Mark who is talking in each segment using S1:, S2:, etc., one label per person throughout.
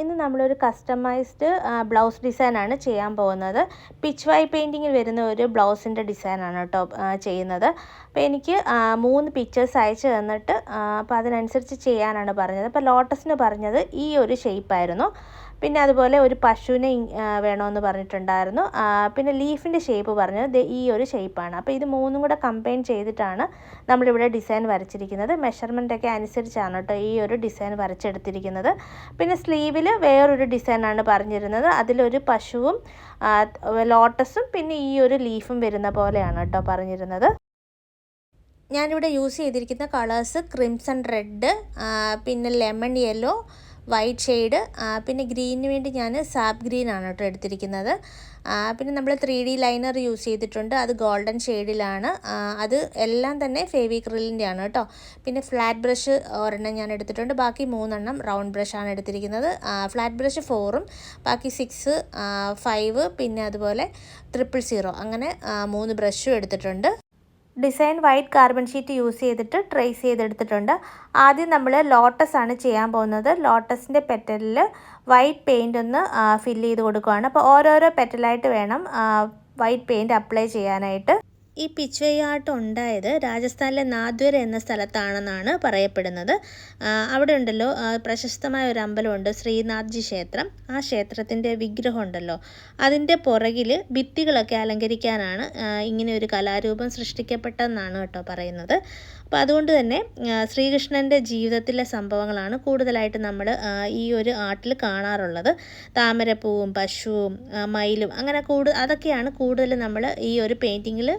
S1: ഇന്ന് നമ്മളൊരു customised blouse ഡിസൈനാണ് ചെയ്യാൻ പോകുന്നത്. പിച്ച് വൈ പെയിന്റിങ്ങിൽ വരുന്ന ഒരു ബ്ലൗസിന്റെ ഡിസൈനാണ് കേട്ടോ ചെയ്യുന്നത്. അപ്പോൾ എനിക്ക് മൂന്ന് പിക്ചേഴ്സ് അയച്ചു തന്നിട്ട് അപ്പോൾ അതിനനുസരിച്ച് ചെയ്യാനാണ് പറഞ്ഞത്. അപ്പോൾ ലോട്ടസിന് പറഞ്ഞത് ഈ ഒരു ഷേപ്പായിരുന്നു പിന്നെ അതുപോലെ ഒരു പശുവിനെ വേണമെന്ന് പറഞ്ഞിട്ടുണ്ടായിരുന്നു. പിന്നെ ലീഫിന്റെ ഷേപ്പ് പറഞ്ഞത് ഈ ഒരു ഷേപ്പാണ്. അപ്പോൾ ഇത് മൂന്നും കൂടെ കമ്പൈൻ ചെയ്തിട്ടാണ് നമ്മളിവിടെ ഡിസൈൻ വരച്ചിരിക്കുന്നത്. ഒക്കെ അനുസരിച്ചാണ് കേട്ടോ ഈ ഒരു ഡിസൈൻ വരച്ചെടുത്തിരിക്കുന്നത്. പിന്നെ സ്ലീവിൽ വേറൊരു ഡിസൈനാണ് പറഞ്ഞിരുന്നത്. അതിലൊരു പശുവും ലോട്ടസും പിന്നെ ഈ ഒരു ലീഫും വരുന്ന പോലെയാണ് കേട്ടോ പറഞ്ഞിരുന്നത്. ഞാനിവിടെ യൂസ് ചെയ്തിരിക്കുന്ന കളേഴ്സ് ക്രിംസൺ റെഡ് പിന്നെ ലെമൺ യെല്ലോ വൈറ്റ് ഷെയ്ഡ് പിന്നെ ഗ്രീനിന് വേണ്ടി ഞാൻ സാപ്പ് ഗ്രീൻ ആണ് കേട്ടോ എടുത്തിരിക്കുന്നത്. പിന്നെ നമ്മൾ ത്രീ ഡി ലൈനർ യൂസ് ചെയ്തിട്ടുണ്ട്. അത് ഗോൾഡൻ ഷെയ്ഡിലാണ്. അത് എല്ലാം തന്നെ ഫേവി ക്രില്ലിന്റെ ആണ് കേട്ടോ. പിന്നെ ഫ്ലാറ്റ് ബ്രഷ് ഒരെണ്ണം ഞാൻ എടുത്തിട്ടുണ്ട്. ബാക്കി മൂന്നെണ്ണം റൗണ്ട് ബ്രഷാണ് എടുത്തിരിക്കുന്നത്. ഫ്ലാറ്റ് ബ്രഷ് ഫോറും ബാക്കി സിക്സ് ഫൈവ് പിന്നെ അതുപോലെ ട്രിപ്പിൾ സീറോ. അങ്ങനെ മൂന്ന് ബ്രഷും എടുത്തിട്ടുണ്ട്. Design white carbon sheet use ചെയ്തിട്ട് ട്രേസ് ചെയ്തെടുത്തിട്ടുണ്ട്. ആദ്യം നമ്മൾ ലോട്ടസ് ആണ് ചെയ്യാൻ പോകുന്നത്. ലോട്ടസിന്റെ പെറ്റലിൽ വൈറ്റ് പെയിന്റ് ഒന്ന് ഫില്ല് ചെയ്ത് കൊടുക്കുകയാണ് അപ്പോൾ ഓരോരോ പെറ്റലായിട്ട് വേണം വൈറ്റ് പെയിന്റ് അപ്ലൈ ചെയ്യാനായിട്ട്. ഈ വൈ ഉണ്ടായത് രാജസ്ഥാനിലെ നാദ്വര എന്ന സ്ഥലത്താണെന്നാണ് പറയപ്പെടുന്നത്. അവിടെ ഉണ്ടല്ലോ പ്രശസ്തമായ ഒരു അമ്പലമുണ്ട് ശ്രീനാഥ്ജി ക്ഷേത്രം. ആ ക്ഷേത്രത്തിന്റെ വിഗ്രഹം ഉണ്ടല്ലോ അതിന്റെ പുറകിൽ ഭിത്തികളൊക്കെ അലങ്കരിക്കാനാണ് ഇങ്ങനെ ഒരു കലാരൂപം സൃഷ്ടിക്കപ്പെട്ടതെന്നാണ് കേട്ടോ പറയുന്നത്. അപ്പോൾ അതുകൊണ്ട് തന്നെ ശ്രീകൃഷ്ണന്റെ ജീവിതത്തിലെ സംഭവങ്ങളാണ് കൂടുതലായിട്ട് നമ്മൾ ഈ ഒരു ആർട്ടിൽ കാണാറുള്ളത്. താമരപ്പൂവും പശുവും മയിലും അങ്ങനെ കൂടു അതൊക്കെയാണ് കൂടുതൽ നമ്മൾ ഈ ഒരു പെയിന്റിങ്ങിൽ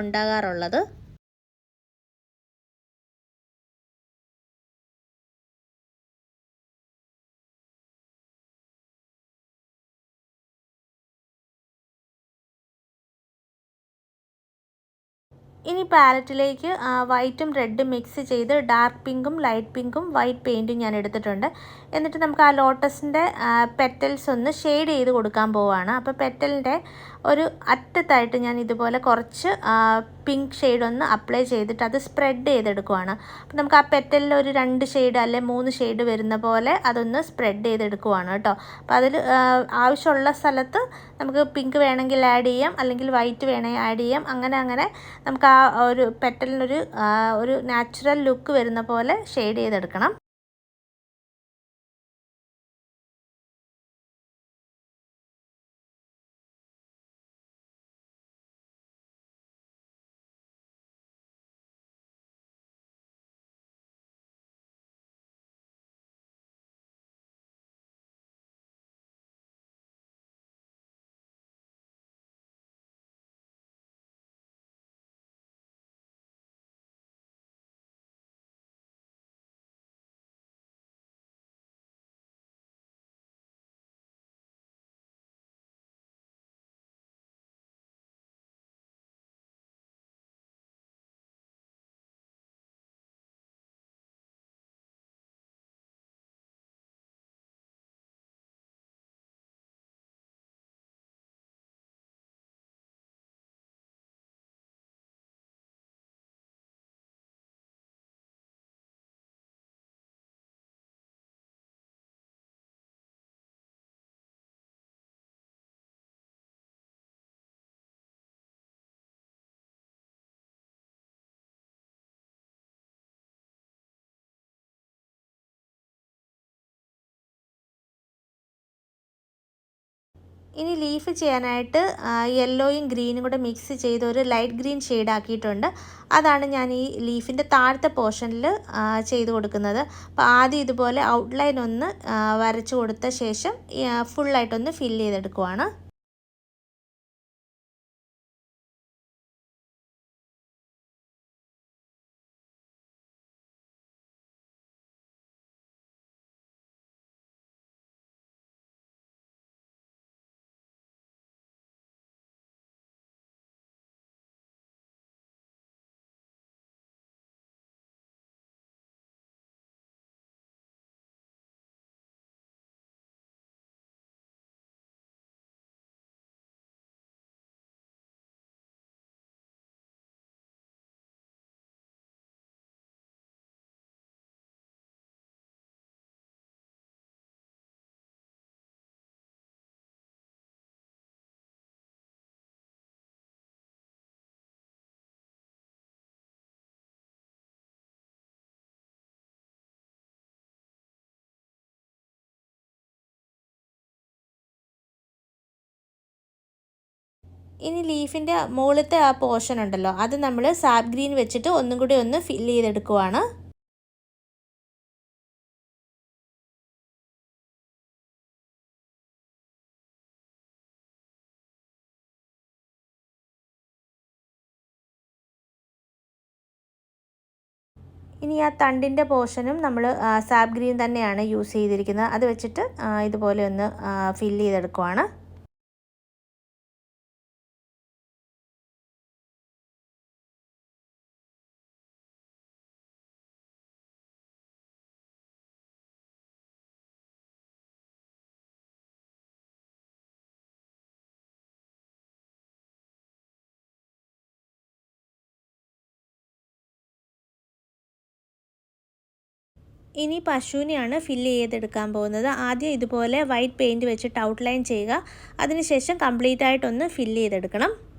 S1: ഉണ്ടാകാറുള്ളത്. ഇനി പാലറ്റിലേക്ക് വൈറ്റും റെഡും മിക്സ് ചെയ്ത് ഡാർക്ക് പിങ്കും ലൈറ്റ് പിങ്കും വൈറ്റ് പെയിന്റും ഞാൻ എടുത്തിട്ടുണ്ട്. എന്നിട്ട് നമുക്ക് ആ ലോട്ടസിന്റെ പെറ്റൽസ് ഒന്ന് ഷെയ്ഡ് ചെയ്ത് കൊടുക്കാൻ പോവുകയാണ് അപ്പോൾ പെറ്റലിന്റെ ഒരു അറ്റത്തായിട്ട് ഞാൻ ഇതുപോലെ കുറച്ച് പിങ്ക് ഷെയ്ഡ് ഒന്ന് അപ്ലൈ ചെയ്തിട്ട് അത് സ്പ്രെഡ് ചെയ്തെടുക്കുവാണ്. അപ്പോൾ നമുക്ക് ആ പെറ്റലിൽ ഒരു രണ്ട് ഷെയ്ഡ് അല്ലെ മൂന്ന് ഷെയ്ഡ് വരുന്ന പോലെ അതൊന്ന് സ്പ്രെഡ് ചെയ്തെടുക്കുവാണ് കേട്ടോ. അപ്പോൾ അതിൽ ആവശ്യമുള്ള സ്ഥലത്ത് നമുക്ക് പിങ്ക് വേണമെങ്കിൽ ആഡ് ചെയ്യാം അല്ലെങ്കിൽ വൈറ്റ് വേണമെങ്കിൽ ആഡ് ചെയ്യാം. അങ്ങനെ അങ്ങനെ നമുക്ക് ആ ഒരു പെറ്റലിനൊരു ഒരു നാച്ചുറൽ ലുക്ക് വരുന്ന പോലെ ഷെയ്ഡ് ചെയ്തെടുക്കണം. ഇനി ലീഫ് ചെയ്യാനായിട്ട് യെല്ലോയും ഗ്രീനും കൂടെ മിക്സ് ചെയ്ത് ഒരു ലൈറ്റ് ഗ്രീൻ ഷെയ്ഡ് ആക്കിയിട്ടുണ്ട്. അതാണ് ഞാൻ ഈ ലീഫിന്റെ താഴത്തെ പോർഷനിൽ ചെയ്ത് കൊടുക്കുന്നത്. അപ്പോൾ ആദ്യം ഇതുപോലെ ഔട്ട്ലൈൻ ഒന്ന് വരച്ചു കൊടുത്ത ശേഷം ഫുള്ളായിട്ടൊന്ന് ഫില്ല് ചെയ്തെടുക്കുവാണ്. ഇനി ലീഫിന്റെ മുകളിലത്തെ ആ പോർഷൻ ഉണ്ടല്ലോ അത് നമ്മൾ സാബ് ഗ്രീൻ വെച്ചിട്ട് ഒന്നും കൂടി ഒന്ന് ഫിൽ ചെയ്തെടുക്കുവാണ്. ഇനി ആ തണ്ടിന്റെ പോർഷനും നമ്മൾ സാബ് ഗ്രീൻ തന്നെയാണ് യൂസ് ചെയ്തിരിക്കുന്നത്. അത് വെച്ചിട്ട് ഇതുപോലെ ഒന്ന് ഫില്ല് ചെയ്തെടുക്കുവാണ്. ഇനി പശുവിനെയാണ് ഫില്ല് ചെയ്തെടുക്കാൻ പോകുന്നത്. ആദ്യം ഇതുപോലെ വൈറ്റ് പെയിന്റ് വെച്ചിട്ട് ഔട്ട്ലൈൻ ചെയ്യുക. അതിനുശേഷം കംപ്ലീറ്റ് ആയിട്ടൊന്ന് ഫില്ല് ചെയ്തെടുക്കണം.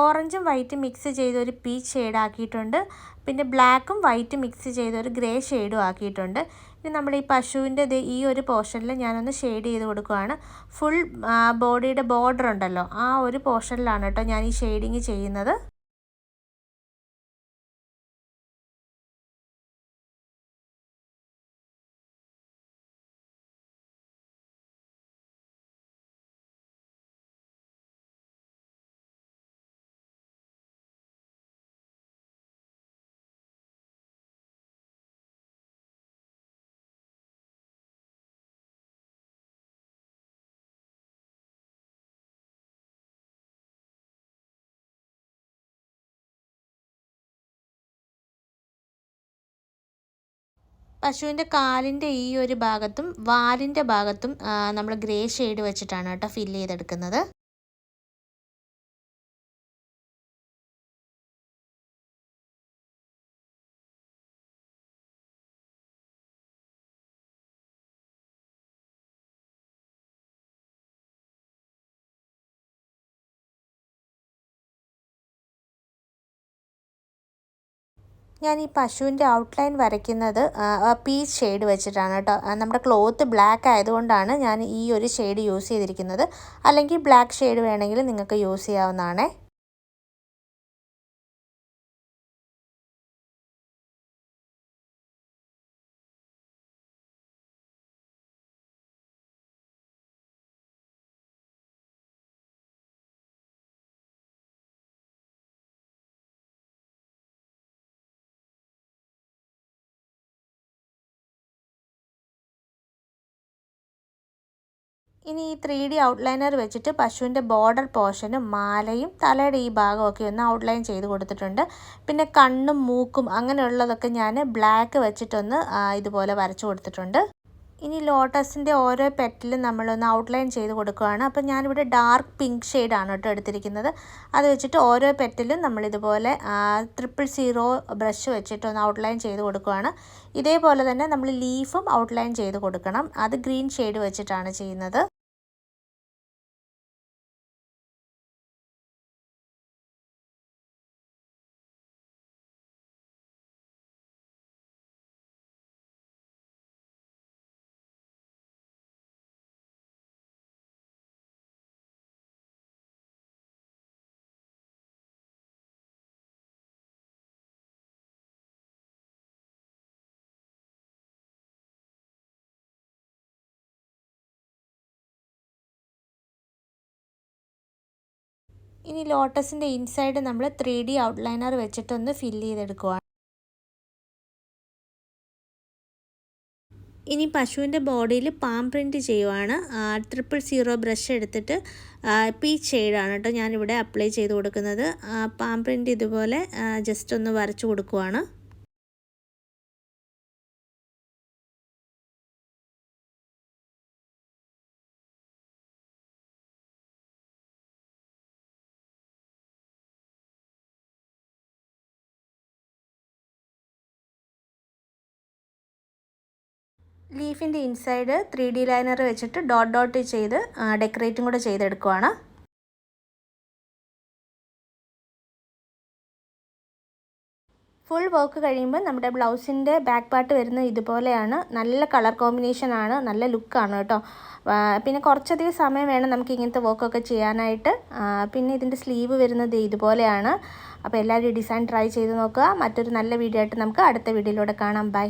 S1: ഓറഞ്ചും വൈറ്റും മിക്സ് ചെയ്ത് ഒരു പീച്ച് ഷെയ്ഡ് ആക്കിയിട്ടുണ്ട് പിന്നെ ബ്ലാക്കും വൈറ്റും മിക്സ് ചെയ്ത് ഒരു ഗ്രേ ഷെയ്ഡും ആക്കിയിട്ടുണ്ട്. ഇനി നമ്മൾ ഈ പശുവിന്റെ ഈ ഒരു പോർഷനിൽ ഞാനൊന്ന് ഷെയ്ഡ് ചെയ്ത് കൊടുക്കുകയാണ് ഫുൾ ബോഡിയുടെ ബോർഡർ ഉണ്ടല്ലോ ആ ഒരു പോർഷനിലാണ് കേട്ടോ ഞാൻ ഈ ഷെയ്ഡിങ് ചെയ്യുന്നത്. പശുവിന്റെ കാലിന്റെ ഈ ഒരു ഭാഗത്തും വാലിന്റെ ഭാഗത്തും നമ്മൾ ഗ്രേ ഷെയ്ഡ് വെച്ചിട്ടാണ് കേട്ടോ ഫില്ല് ചെയ്തെടുക്കുന്നത്. ഞാൻ ഈ പശുവിന്റെ ഔട്ട്ലൈൻ വരയ്ക്കുന്നത് പീച്ച് ഷെയ്ഡ് വെച്ചിട്ടാണ് കേട്ടോ. നമ്മുടെ ക്ലോത്ത് ബ്ലാക്ക് ആയതുകൊണ്ടാണ് ഞാൻ ഈ ഒരു ഷെയ്ഡ് യൂസ് ചെയ്തിരിക്കുന്നത്. അല്ലെങ്കിൽ ബ്ലാക്ക് ഷെയ്ഡ് വേണമെങ്കിൽ നിങ്ങൾക്ക് യൂസ് ചെയ്യാവുന്നതാണേ. ഇനി ഈ ത്രീ ഡി ഔട്ട്ലൈനർ വെച്ചിട്ട് പശുവിന്റെ ബോർഡർ പോർഷനും മാലയും തലയുടെ ഈ ഭാഗമൊക്കെ ഒന്ന് ഔട്ട്ലൈൻ ചെയ്ത് കൊടുത്തിട്ടുണ്ട്. പിന്നെ കണ്ണും മൂക്കും അങ്ങനെയുള്ളതൊക്കെ ഞാൻ ബ്ലാക്ക് വെച്ചിട്ടൊന്ന് ഇതുപോലെ വരച്ചു കൊടുത്തിട്ടുണ്ട്. ഇനി ലോട്ടസിന്റെ ഓരോ പെറ്റിലും നമ്മളൊന്ന് ഔട്ട്ലൈൻ ചെയ്ത് കൊടുക്കുകയാണ്. അപ്പോൾ ഞാനിവിടെ ഡാർക്ക് പിങ്ക് ഷെയ്ഡാണ് കേട്ടോ എടുത്തിരിക്കുന്നത്. അത് വെച്ചിട്ട് ഓരോ പെറ്റിലും നമ്മളിതുപോലെ ട്രിപ്പിൾ സീറോ ബ്രഷ് വെച്ചിട്ട് ഒന്ന് ഔട്ട്ലൈൻ ചെയ്ത് കൊടുക്കുകയാണ്. ഇതേപോലെ തന്നെ നമ്മൾ ലീഫും ഔട്ട്ലൈൻ ചെയ്ത് കൊടുക്കണം. അത് ഗ്രീൻ ഷെയ്ഡ് വെച്ചിട്ടാണ് ചെയ്യുന്നത്. ഇനി ലോട്ടസിന്റെ ഇൻസൈഡ് നമ്മൾ ത്രീ ഡി ഔട്ട്ലൈനർ വെച്ചിട്ടൊന്ന് ഫില്ല് ചെയ്തെടുക്കുക ഇനി പശുവിന്റെ ബോഡിയിൽ പാം പ്രിന്റ് ചെയ്യുവാണ്. ട്രിപ്പിൾ സീറോ ബ്രഷ് എടുത്തിട്ട് പീച്ച് ഷെയ്ഡാണ് കേട്ടോ ഞാനിവിടെ അപ്ലൈ ചെയ്ത് കൊടുക്കുന്നത്. പാം പ്രിന്റ് ഇതുപോലെ ജസ്റ്റ് ഒന്ന് വരച്ചു കൊടുക്കുവാണ്. ലീഫിന്റെ ഇൻസൈഡ് ത്രീ ഡി ലൈനർ വെച്ചിട്ട് ഡോട്ട് ഡോട്ട് ചെയ്ത് ഡെക്കറേറ്റും കൂടെ ചെയ്തെടുക്കുവാണ്. ഫുൾ വർക്ക് കഴിയുമ്പോൾ നമ്മുടെ ബ്ലൗസിന്റെ ബാക്ക് പാർട്ട് വരുന്നത് ഇതുപോലെയാണ്. നല്ല കളർ കോമ്പിനേഷൻ ആണ് നല്ല ലുക്കാണ് കേട്ടോ. പിന്നെ കുറച്ചധികം സമയം വേണം നമുക്ക് ഇങ്ങനത്തെ വർക്കൊക്കെ ചെയ്യാനായിട്ട്. പിന്നെ ഇതിന്റെ സ്ലീവ് വരുന്നത് ഇതുപോലെയാണ്. അപ്പോൾ എല്ലാവരും ഡിസൈൻ ട്രൈ ചെയ്ത് നോക്കുക. മറ്റൊരു നല്ല വീഡിയോ ആയിട്ട് നമുക്ക് അടുത്ത വീഡിയോയിലൂടെ കാണാം. ബൈ